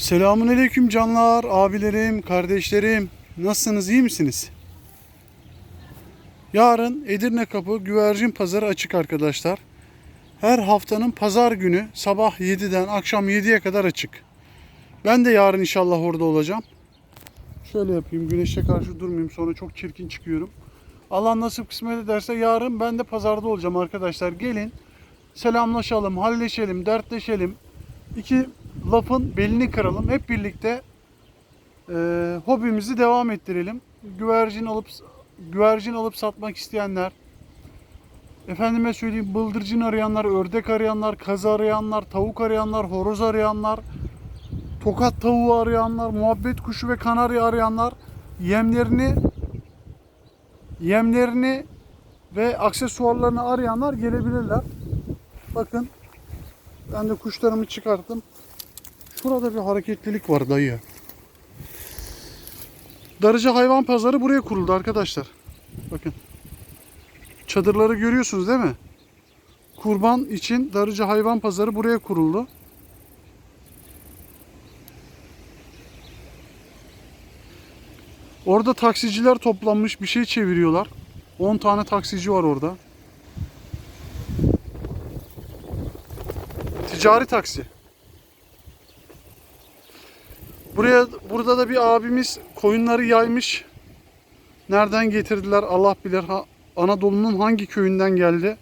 Selamun aleyküm canlar, abilerim, kardeşlerim. Nasılsınız, iyi misiniz? Yarın Edirne Kapı Güvercin Pazarı açık arkadaşlar. Her haftanın pazar günü sabah 7'den akşam 7'ye kadar açık. Ben de yarın inşallah orada olacağım. Şöyle yapayım, güneşe karşı durmayayım sonra çok çirkin çıkıyorum. Allah nasip kısmet ederse yarın ben de pazarda olacağım arkadaşlar. Gelin, selamlaşalım, halleşelim, dertleşelim. İki lafın belini kıralım. Hep birlikte e, hobimizi devam ettirelim. Güvercin alıp güvercin alıp satmak isteyenler, efendime söyleyeyim bıldırcın arayanlar, ördek arayanlar, kaz arayanlar, tavuk arayanlar, horoz arayanlar, tokat tavuğu arayanlar, muhabbet kuşu ve kanarya arayanlar yemlerini yemlerini ve aksesuarlarını arayanlar gelebilirler. Bakın ben de kuşlarımı çıkarttım. Şurada bir hareketlilik var dayı. Darıca hayvan pazarı buraya kuruldu arkadaşlar. Bakın. Çadırları görüyorsunuz değil mi? Kurban için Darıca hayvan pazarı buraya kuruldu. Orada taksiciler toplanmış bir şey çeviriyorlar. 10 tane taksici var orada. Ticari taksi. Buraya burada da bir abimiz koyunları yaymış. Nereden getirdiler Allah bilir. Ha, Anadolu'nun hangi köyünden geldi?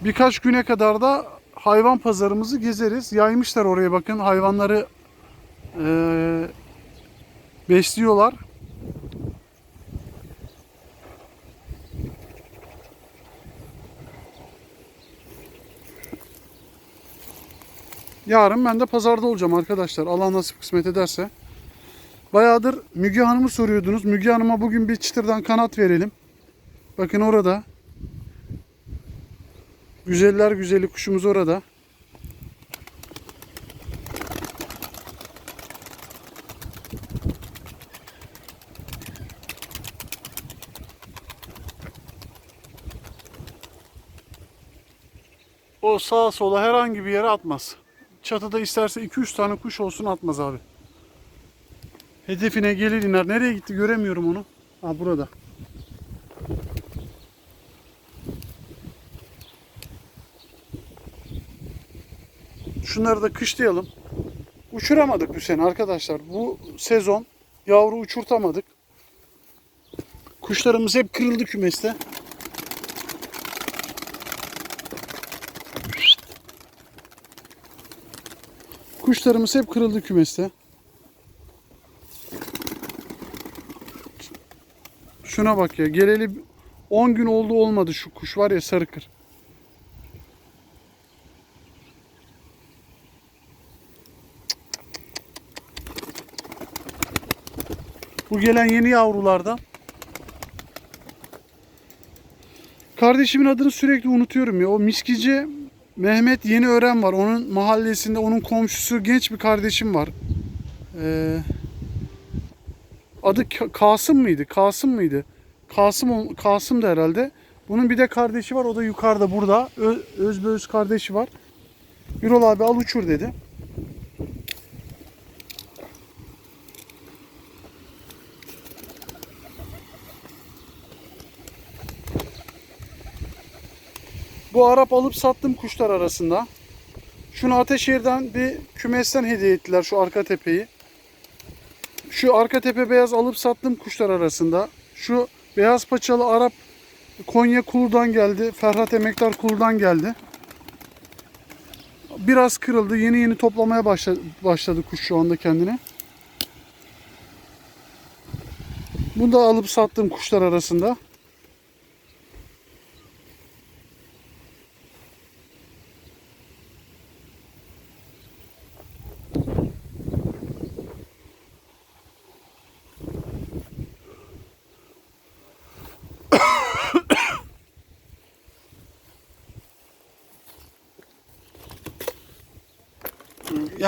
Birkaç güne kadar da hayvan pazarımızı gezeriz. Yaymışlar oraya bakın hayvanları eee, besliyorlar. Yarın ben de pazarda olacağım arkadaşlar. Allah nasip kısmet ederse. Bayağıdır Müge Hanım'ı soruyordunuz. Müge Hanım'a bugün bir çıtırdan kanat verelim. Bakın orada. Güzeller güzeli kuşumuz orada. O sağa sola herhangi bir yere atmaz. Çatıda isterse 2-3 tane kuş olsun atmaz abi. Hedefine gelir iner. Nereye gitti göremiyorum onu. Ha burada. Şunları da kışlayalım. Uçuramadık bu sene arkadaşlar. Bu sezon yavru uçurtamadık. Kuşlarımız hep kırıldı kümeste. Kuşlarımız hep kırıldı kümeste. Şuna bak ya. Geleli 10 gün oldu olmadı şu kuş var ya sarı kır. Bu gelen yeni yavrulardan. Kardeşimin adını sürekli unutuyorum ya. O miskici Mehmet Yeni Ören var. Onun mahallesinde onun komşusu genç bir kardeşim var. Ee, adı Ka- Kasım mıydı? Kasım mıydı? Kasım Kasım da herhalde. Bunun bir de kardeşi var. O da yukarıda burada. Ö- Özbeöz kardeşi var. Birol abi al uçur dedi. Bu Arap alıp sattım kuşlar arasında. Şunu Ateşehir'den bir kümesten hediye ettiler şu arka tepeyi. Şu arka tepe beyaz alıp sattım kuşlar arasında. Şu beyaz paçalı Arap Konya Kulu'dan geldi. Ferhat Emektar Kulu'dan geldi. Biraz kırıldı. Yeni yeni toplamaya başladı, başladı kuş şu anda kendine. Bunu da alıp sattım kuşlar arasında.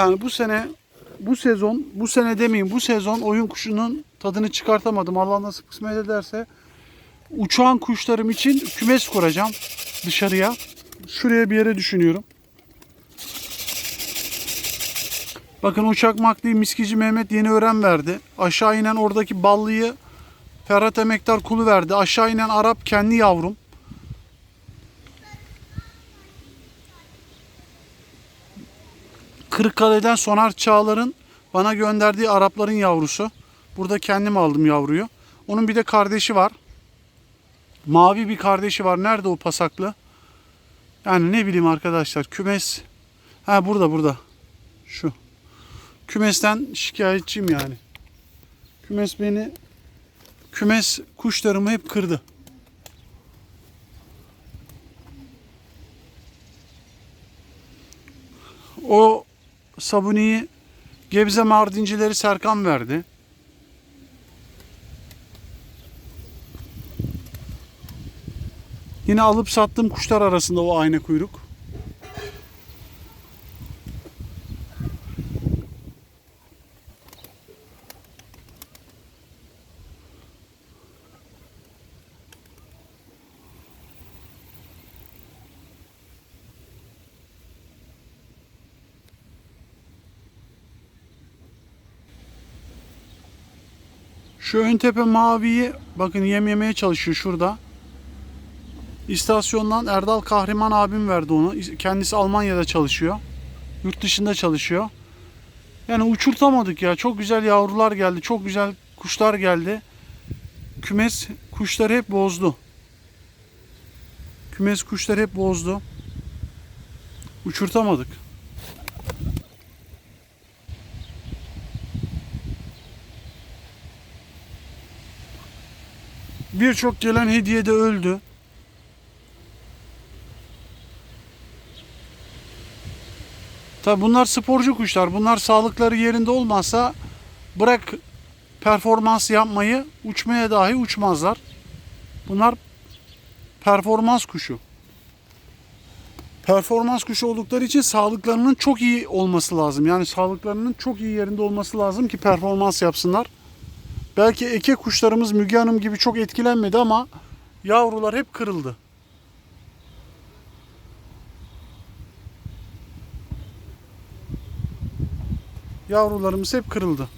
Yani bu sene bu sezon bu sene demeyeyim bu sezon oyun kuşunun tadını çıkartamadım. Allah nasip kısmet ederse uçan kuşlarım için kümes kuracağım dışarıya. Şuraya bir yere düşünüyorum. Bakın uçak makliyi miskici Mehmet yeni öğren verdi. Aşağı inen oradaki ballıyı Ferhat Emektar kulu verdi. Aşağı inen Arap kendi yavrum. Kırıkkale'den Sonar Çağlar'ın bana gönderdiği Arapların yavrusu. Burada kendim aldım yavruyu. Onun bir de kardeşi var. Mavi bir kardeşi var. Nerede o pasaklı? Yani ne bileyim arkadaşlar kümes. Ha burada burada. Şu. Kümesten şikayetçiyim yani. Kümes beni kümes kuşlarımı hep kırdı. O sabuniyi Gebze Mardincileri Serkan verdi. Yine alıp sattığım kuşlar arasında o ayna kuyruk. Şu ön tepe maviyi bakın yem yemeye çalışıyor şurada. İstasyondan Erdal Kahraman abim verdi onu. Kendisi Almanya'da çalışıyor. Yurt dışında çalışıyor. Yani uçurtamadık ya. Çok güzel yavrular geldi. Çok güzel kuşlar geldi. Kümes kuşları hep bozdu. Kümes kuşları hep bozdu. Uçurtamadık. Birçok gelen hediye de öldü. Tabi bunlar sporcu kuşlar. Bunlar sağlıkları yerinde olmazsa bırak performans yapmayı uçmaya dahi uçmazlar. Bunlar performans kuşu. Performans kuşu oldukları için sağlıklarının çok iyi olması lazım. Yani sağlıklarının çok iyi yerinde olması lazım ki performans yapsınlar. Belki eke kuşlarımız Müge Hanım gibi çok etkilenmedi ama yavrular hep kırıldı. Yavrularımız hep kırıldı.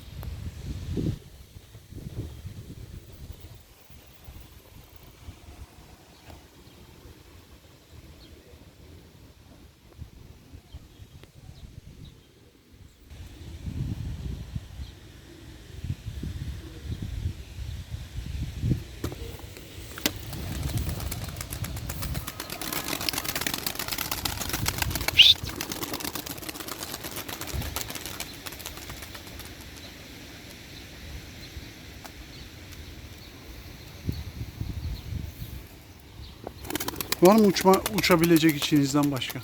Var mı uçma, uçabilecek içinizden başka?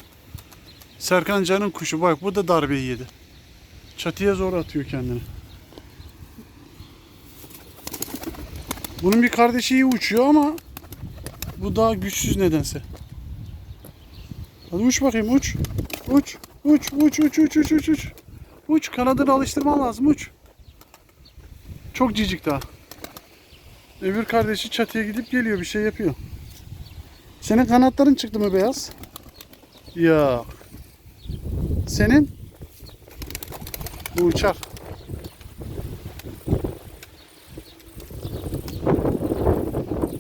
Serkan Can'ın kuşu bak bu da darbeyi yedi. Çatıya zor atıyor kendini. Bunun bir kardeşi iyi uçuyor ama bu daha güçsüz nedense. Hadi uç bakayım uç. Uç. Uç uç uç uç uç uç uç. Uç kanadını alıştırman lazım uç. Çok cicik daha. Öbür kardeşi çatıya gidip geliyor bir şey yapıyor. Senin kanatların çıktı mı beyaz? Ya. Senin? Bu uçar.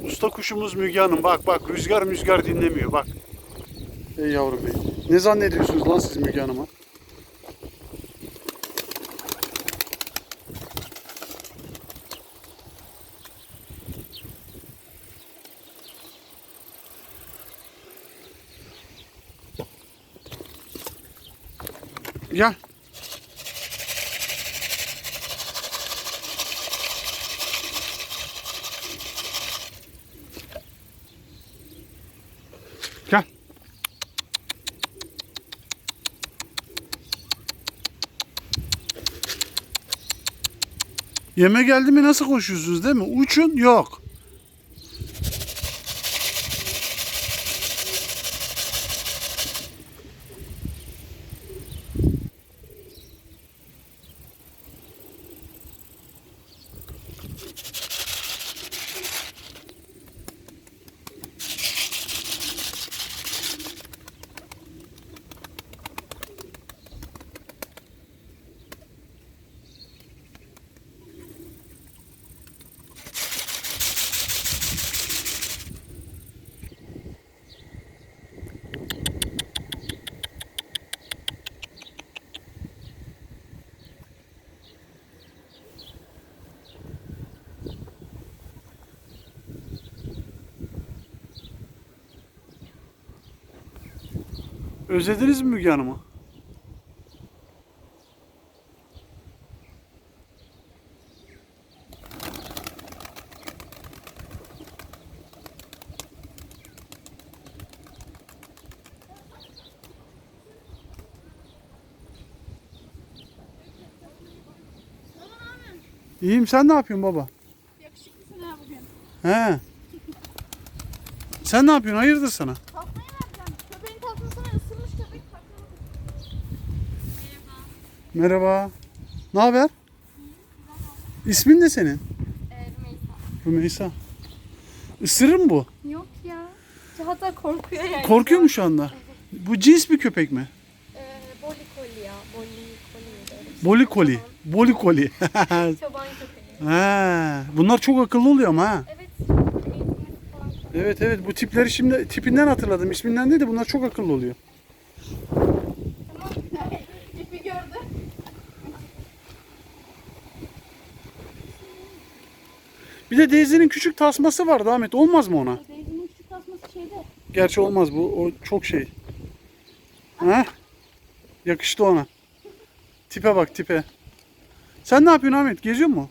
Usta kuşumuz Müge Hanım. Bak bak rüzgar müzgar dinlemiyor bak. Ey yavrum bey. Ne zannediyorsunuz lan siz Müge Hanım'a? Gel. Gel. Yeme geldi mi nasıl koşuyorsunuz değil mi? Uçun yok. Özlediniz mi Müge Hanım'ı? İyiyim sen ne yapıyorsun baba? Yakışıklısın ha bugün. He. Sen ne yapıyorsun? Hayırdır sana? Merhaba. Ne haber? İsmin ne senin? Ee, Rümeysa. Rümeysa. Isırır mı bu? Yok ya. Hatta korkuyor yani. Korkuyor mu şu anda? Bu cins bir köpek mi? Ee, bolikoli ya. Bolikoli. Bolikoli. Bolikoli. Çoban köpeği. ha, bunlar çok akıllı oluyor ama ha. Evet. Evet evet bu tipleri şimdi tipinden hatırladım. İsminden değil de bunlar çok akıllı oluyor. Bir de Daisy'nin küçük tasması vardı Ahmet. Olmaz mı ona? Beyzinin küçük tasması şeyde. Gerçi olmaz bu. O çok şey. Ha? Yakıştı ona. Tipe bak tipe. Sen ne yapıyorsun Ahmet? Geziyor mu?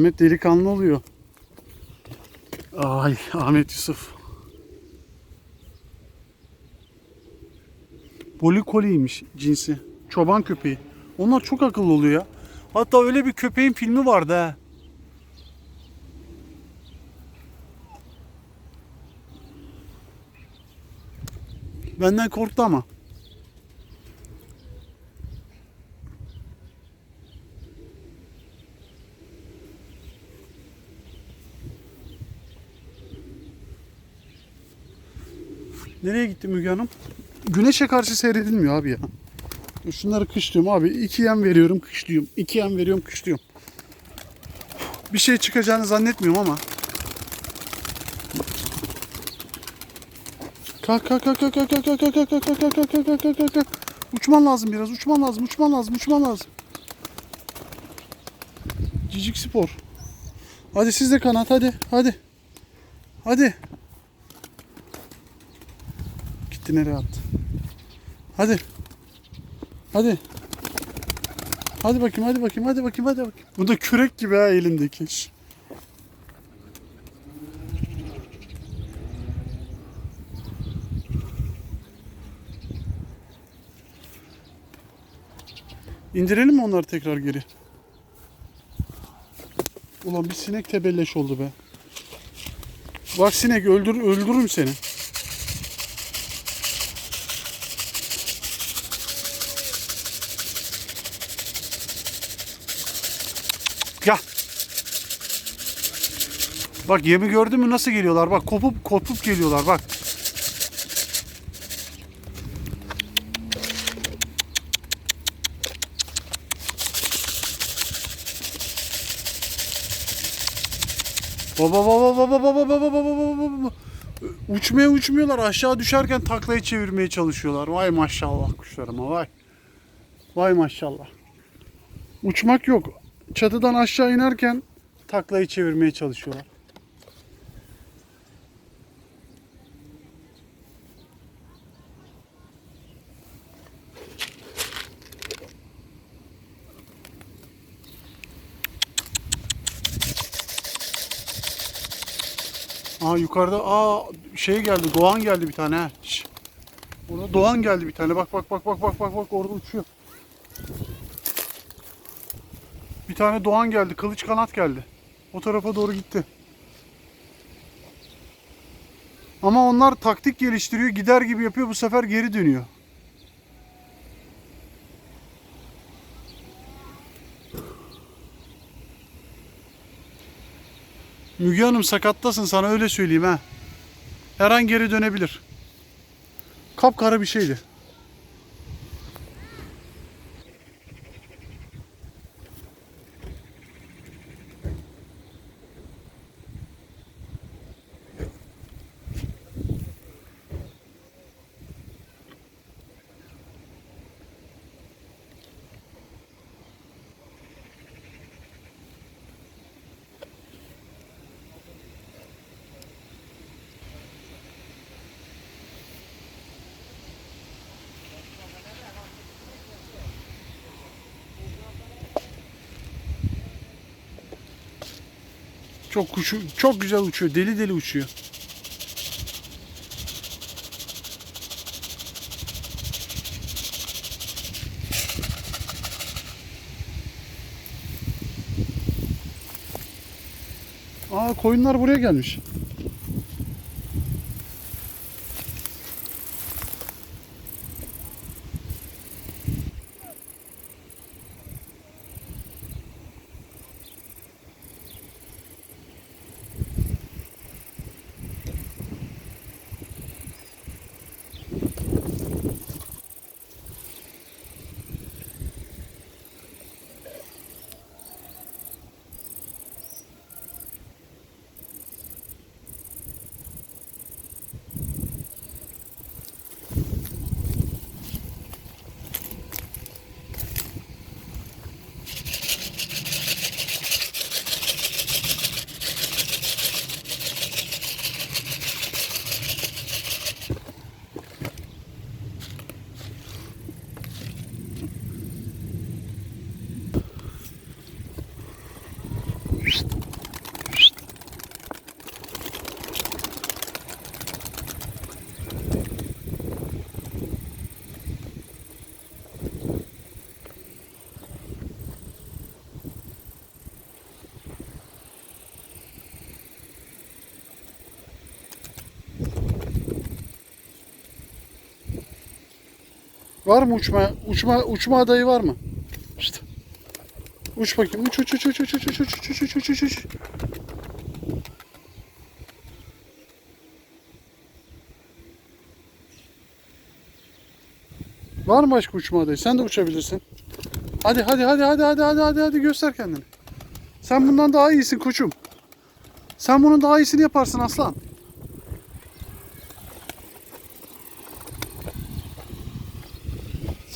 Ahmet delikanlı oluyor. Ay Ahmet Yusuf. Bolikoliymiş cinsi. Çoban köpeği. Onlar çok akıllı oluyor ya. Hatta öyle bir köpeğin filmi vardı ha. Benden korktu ama. Nereye gitti Müge Hanım? Güneşe karşı seyredilmiyor abi ya. Şunları kışlıyorum abi. İki yem veriyorum kışlıyorum. İki yem veriyorum kışlıyorum. Bir şey çıkacağını zannetmiyorum ama. Kalk kalk kalk kalk kalk kalk kalk kalk kalk kalk kalk kalk kalk kalk kalk kalk Uçman lazım biraz. Uçman lazım. Uçman lazım. Uçman lazım. Cicik spor. Hadi siz de kanat hadi. Hadi. Hadi. Gitti nereye attı? Hadi. Hadi. Hadi bakayım, hadi bakayım, hadi bakayım, hadi bakayım. Bu da kürek gibi ha elindeki. Şş. İndirelim mi onları tekrar geri? Ulan bir sinek tebelleş oldu be. Bak sinek öldür öldürürüm seni. Gel. Bak yemi gördün mü nasıl geliyorlar? Bak kopup kopup geliyorlar bak. Baba baba baba baba baba baba baba. Uçmaya uçmuyorlar. Aşağı düşerken taklayı çevirmeye çalışıyorlar. Vay maşallah kuşlarıma vay. Vay maşallah. Uçmak yok. Çatıdan aşağı inerken taklayı çevirmeye çalışıyorlar. Aa yukarıda aa şey geldi Doğan geldi bir tane. Şş. Orada Doğan geldi bir tane. Bak bak bak bak bak bak bak orada uçuyor. Bir tane Doğan geldi. Kılıç kanat geldi. O tarafa doğru gitti. Ama onlar taktik geliştiriyor. Gider gibi yapıyor. Bu sefer geri dönüyor. Müge Hanım sakattasın sana öyle söyleyeyim ha. Her an geri dönebilir. Kapkara bir şeydi. Çok kuşu çok güzel uçuyor. Deli deli uçuyor. Aa koyunlar buraya gelmiş. Var mı uçma uçma uçma adayı var mı? İşte. Uç bakayım. Uç uç uç uç uç uç uç uç uç uç uç uç uç. Var mı başka uçma adayı? Sen de uçabilirsin. Hadi hadi hadi hadi hadi hadi hadi hadi göster kendini. Sen bundan daha iyisin koçum. Sen bunun daha iyisini yaparsın aslan.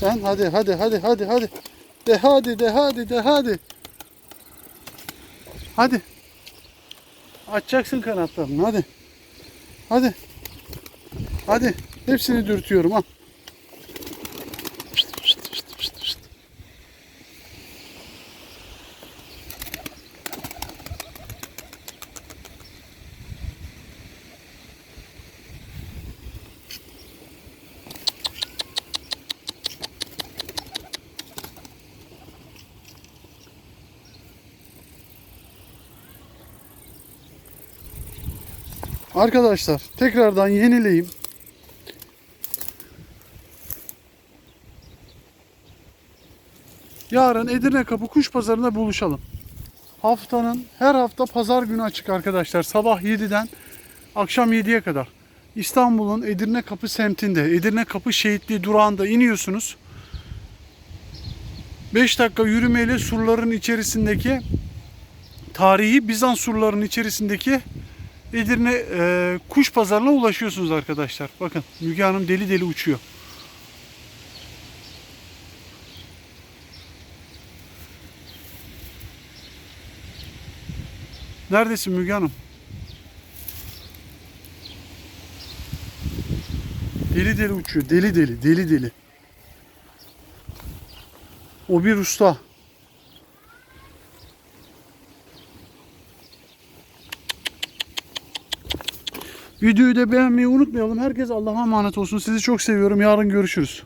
Sen hadi hadi hadi hadi hadi. De hadi de hadi de hadi. Hadi. Açacaksın kanatlarını hadi. Hadi. Hadi. Hepsini dürtüyorum al. Arkadaşlar tekrardan yenileyim. Yarın Edirne Kapı Kuş Pazarı'nda buluşalım. Haftanın her hafta pazar günü açık arkadaşlar. Sabah 7'den akşam 7'ye kadar. İstanbul'un Edirne Kapı semtinde, Edirne Kapı Şehitliği durağında iniyorsunuz. 5 dakika yürümeyle surların içerisindeki tarihi Bizans surlarının içerisindeki Edirne e, kuş pazarına ulaşıyorsunuz arkadaşlar. Bakın Müge Hanım deli deli uçuyor. Neredesin Müge Hanım? Deli deli uçuyor. Deli deli. Deli deli. O bir usta. Videoyu da beğenmeyi unutmayalım. Herkes Allah'a emanet olsun. Sizi çok seviyorum. Yarın görüşürüz.